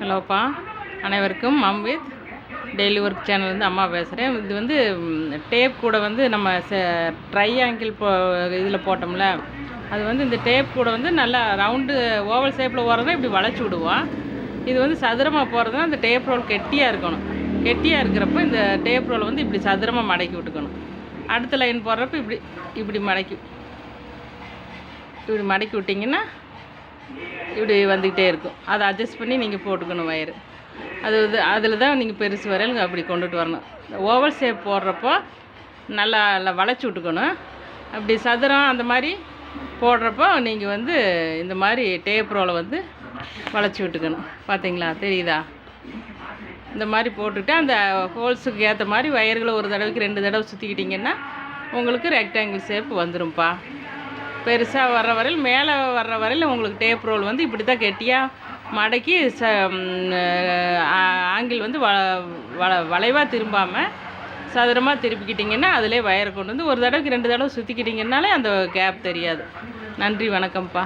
ஹலோப்பா. அனைவருக்கும் mom with daily work சேனல்லேருந்து அம்மா பேசுகிறேன் இது வந்து டேப் கூட வந்து நம்ம ட்ரை ஆங்கிள் போ இதில் போட்டோம்ல. அது வந்து இந்த டேப் கூட வந்து நல்லா ரவுண்டு ஓவல் ஷேப்பில் போகிறதுனா இப்படி வளைச்சி விடுவோம் இது வந்து சதுரமாக போகிறதுனா அந்த டேப் ரோல் கெட்டியாக இருக்கணும். கெட்டியாக இருக்கிறப்ப இந்த டேப் ரோல் வந்து இப்படி சதுரமாக மடக்கி விட்டுக்கணும். அடுத்த லைன் போடுறப்ப இப்படி இப்படி மடக்கி இப்படி மடக்கி விட்டிங்கன்னா இப்படி வந்துக்கிட்டே இருக்கும். அதை அட்ஜஸ்ட் பண்ணி நீங்கள் போட்டுக்கணும் வயரு அது இது அதில் தான் நீங்கள் பெருசு வரையில் அப்படி கொண்டுட்டு வரணும். ஓவல் ஷேப் போடுறப்போ நல்லா நல்லா வளைச்சி விட்டுக்கணும். அப்படி சதுரம் அந்த மாதிரி போடுறப்போ நீங்கள் வந்து இந்த மாதிரி டேப் ரோலை வந்து வளைச்சி விட்டுக்கணும். பார்த்தீங்களா தெரியுதா? இந்த மாதிரி போட்டுட்டு அந்த ஹோல்ஸுக்கு ஏற்ற மாதிரி வயர்களை ஒரு தடவைக்கு ரெண்டு தடவை சுற்றிக்கிட்டிங்கன்னா உங்களுக்கு ரெக்டாங்கிள் ஷேப் வந்துடும்ப்பா பெருசாக வர்ற வரையில் மேலே வர்ற வரையில் உங்களுக்கு டேப் ரோல் வந்து இப்படி தான் கெட்டியாக மடக்கி ச ஆங்கிள் வந்து வ வள வளைவாக திரும்பாமல் சதுரமாக திருப்பிக்கிட்டிங்கன்னா அதிலே வயரை கொண்டு வந்து ஒரு தடவைக்கு ரெண்டு தடவை சுற்றிக்கிட்டிங்கன்னாலே அந்த கேப் தெரியாது. நன்றி வணக்கம்ப்பா.